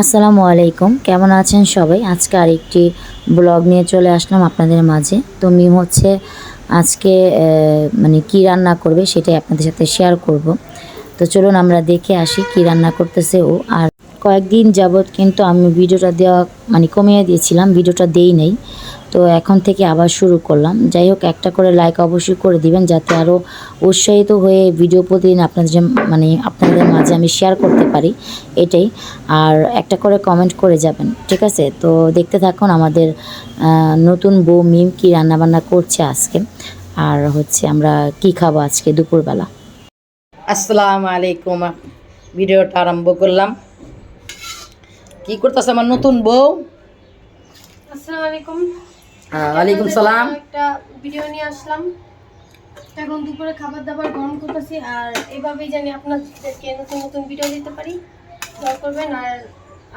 আসসালামু আলাইকুম। কেমন আছেন সবাই? আজকে আরেকটি ব্লগ নিয়ে চলে আসলাম আপনাদের মাঝে। তো মিম হচ্ছে আজকে মানে কি রান্না করবে সেটাই আপনাদের সাথে শেয়ার করব। তো চলুন আমরা দেখে আসি কি রান্না করতেছে ও। আর কয়েকদিন যাবৎ কিন্তু আমি ভিডিওটা দেওয়া মানে কমিয়ে দিয়েছিলাম, ভিডিওটা দেই নেই। তো এখন থেকে আবার শুরু করলাম। যাই হোক, একটা করে লাইক অবশ্যই করে দিবেন, যাতে আরও উৎসাহিত হয়ে ভিডিও প্রতিদিন আপনাদের মানে আপনাদের মাঝে আমি শেয়ার করতে পারি এটাই। আর একটা করে কমেন্ট করে যাবেন ঠিক আছে? তো দেখতে থাকুন আমাদের নতুন বউ মিম কি রান্নাবান্না করছে আজকে। আর হচ্ছে আমরা কি খাব আজকে দুপুরবেলা। আসসালামু আলাইকুম। ভিডিওটা আরম্ভ করলাম। কি করতেছে আমার নতুন বউ? আসসালামু আলাইকুম। ওয়ালাইকুম সালাম। একটা ভিডিও নিয়ে আসলাম। এখন দুপুরে খাবার দাবার গরম করতেছি, আর এভাবেই জানি আপনাদেরকে নতুন নতুন ভিডিও দিতে পারি। দয়া করবেন, আর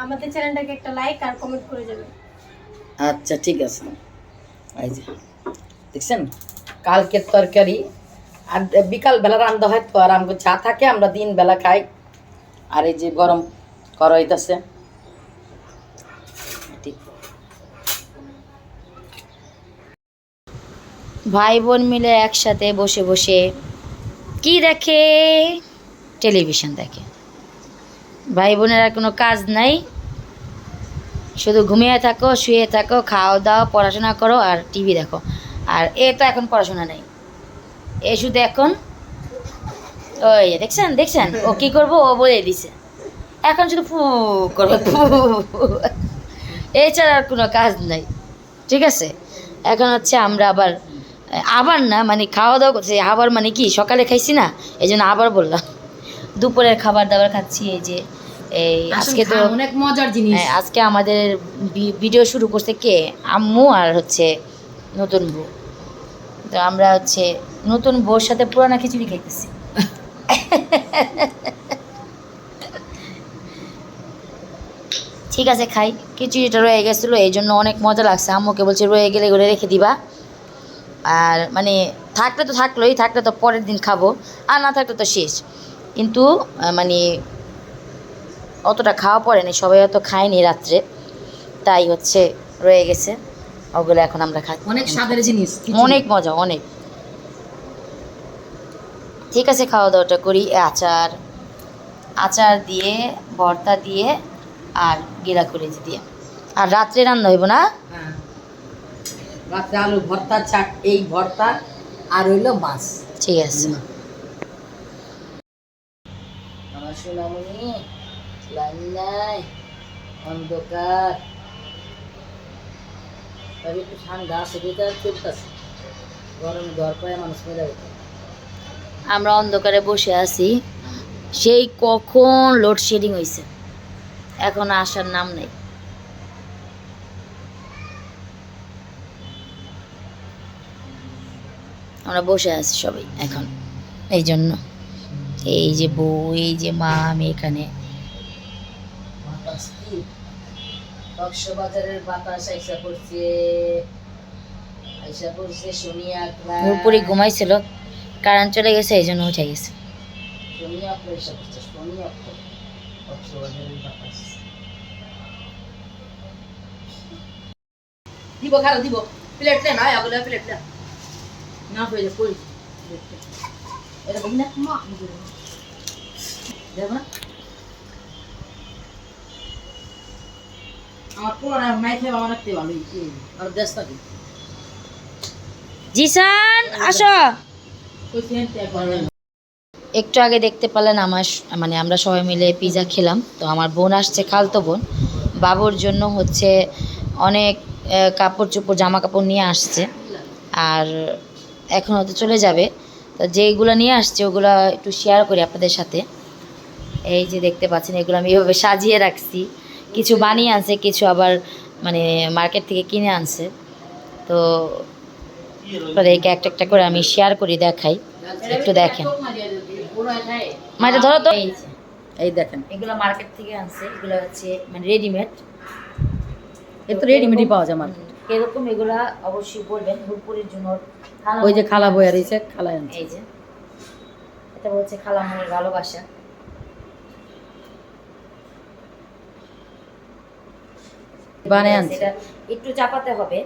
আমাদের চ্যানেলটাকে একটা লাইক আর কমেন্ট করে যাবেন। আচ্ছা ঠিক আছে। এই যে, দেখছেন? কালকের তরকারি, আর বিকাল বেলা রান্না হয় তো, আর আমাকে চা থাকে আমরা দিন বেলা খাই। আর এই যে গরম করাইতেছে ভাই বোন মিলে একসাথে বসে বসে কি দেখে? টেলিভিশন দেখে। ভাই বোনের আর কোনো কাজ নাই। শুধু ঘুমিয়ে থাকো, শুয়ে থাকো খাও দাও পড়াশোনা করো আর টিভি দেখো। আর এ তো এখন পড়াশোনা নেই। এ শুধু এখন ওই দেখছেন দেখছেন? ও কি করব? ও বলে দিছে। এখন শুধু ফু করবে। ফু এছাড়া আর কোনো কাজ নাই। ঠিক আছে? এখন হচ্ছে আমরা আবার আবার না মানে খাওয়া দাওয়া করছি আবার মানে কি সকালে খাইছি না এই জন্য আবার বললাম। দুপুরের খাবার দাবার খাচ্ছি এই যে এই আজকে তো অনেক মজার জিনিস। হ্যাঁ, আজকে আমাদের ভিডিও শুরু করছে কে? আম্মু আর হচ্ছে নতুন বউ। তো আমরা হচ্ছে নতুন বউর সাথে পুরানা খিচুড়ি খাইতেছি। ঠিক আছে খাই। খিচুড়িটা রয়ে গেছিল এই জন্য অনেক মজা লাগছে। আম্মুকে বলছে রয়ে গেলে এগুলো রেখে দিবা। আর মানে থাকলে তো থাকলোই থাকলে তো পরের দিন খাব আর না থাকলে তো শেষ। কিন্তু মানে অতটা খাওয়া পড়েনি সবাই অত খায়নি রাত্রে তাই হচ্ছে রয়ে গেছে ওগুলো এখন আমরা খাই অনেক স্বাদের জিনিস অনেক মজা অনেক। ঠিক আছে খাওয়া দাওয়াটা করি আচার আচার দিয়ে ভর্তা দিয়ে আর গিলা করে দিয়ে। আর রাত্রে রান্না হইব না? রাত্রে আলু ভর্তা চাট এই ভর্তা আর হইল মাছ। ঠিক আছে। আমার সোনামণি লাইন নাই অন্ধকার। তবে একটু ঠান্ডা আছে যেটা চলতেছে গরমে ঘর পায় মানুষ মেরে আমরা অন্ধকারে বসে আছি। সেই কখন লোডশেডিং হয়েছে এখন আসার নাম নেই। আমরা বসে আছি সবাই এখন। এই জন্য। এই যে বউ এই যে মা আমি এখানে। বাতাস কি কক্সবাজারের বাতাস আইসা পড়ছে। আইসা পড়ছে সোনিয়া পুরোপুরি ঘুমাইছিল কারেন্ট চলে গেছে এই জন্য উঠে গেছে। সোনিয়া ক্লাস পড়ছে সোনিয়া কক্সবাজারের বাতাস। দিব খারাপ দিব। প্লেট না প্লেট না। না যায় কই এরকম না দেব না আমার পোলার মাই খেয়ে আমার রাখতে ভালো আর দেশ থাকে জিসান আসো ওই সেন্টে একবার একটু আগে দেখতে পেলেন আমার মানে আমরা সবাই মিলে পিৎজা খেলাম তো আমার বোন আসছে খালতো বোন। বাবুর জন্য হচ্ছে অনেক কাপড় চোপড় জামা কাপড় নিয়ে আসছে। আর এখন হয়তো চলে যাবে। তো যেইগুলো নিয়ে আসছে, ওগুলো একটু শেয়ার করি আপনাদের সাথে। এই যে দেখতে পাচ্ছেন, এগুলো আমি এভাবে সাজিয়ে রাখছি। কিছু বানিয়ে আনছে, কিছু আবার মানে মার্কেট থেকে কিনে আনছে। তো একটা একটা করে আমি শেয়ার করি, দেখাই। একটু দেখেন। মাঝে ধরো তো। এই দেখেন, এগুলো মার্কেট থেকে আনছে। এগুলো হচ্ছে মানে রেডিমেড এ তো রেডিমেডই পাওয়া যায় মার্কেট এরকম এগুলা অবশ্যই বলবেন হুড়পুরির জন্য খালা ওই যে খালা বইয়া রয়েছে খালা এই যে। এটা হচ্ছে খালা মনের ভালোবাসা। বানিয়ে আনছে। এটা একটু চাপাতে হবে।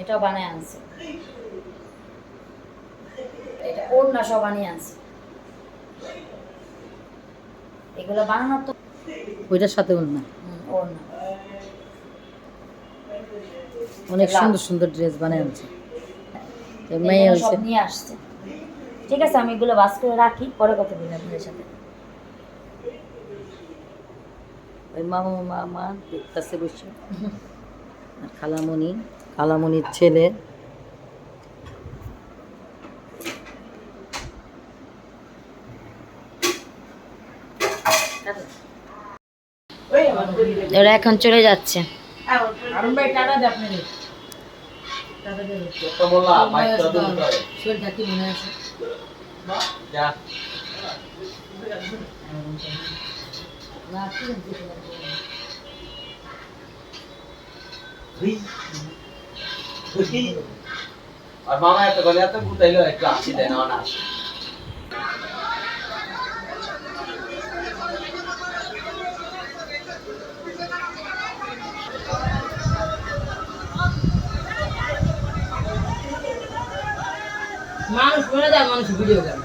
এটাও বানায় আনছে। এটা ওর না সব বানিয়ে আনছে। এগুলো বানানোর তো ওইটার সাথে অন্য হুম, ওর না অনেক সুন্দর সুন্দর ড্রেস বানিয়ে আনছে। মেয়ে হয়েছে। নিয়ে আসছে। ঠিক আছে আমি এগুলো বাস করে রাখি পরে কথা বলি আপনাদের সাথে। ওই মামা মামা দেখতেছে বসে। আর খালামণি খালামণির ছেলে। ওরা এখন চলে যাচ্ছে। মনে আছে? আর মামা এত গলে এত গুতাইলো একটু আসি দেয় না না মানুষ মনে যায় মানুষ ভিডিও গেল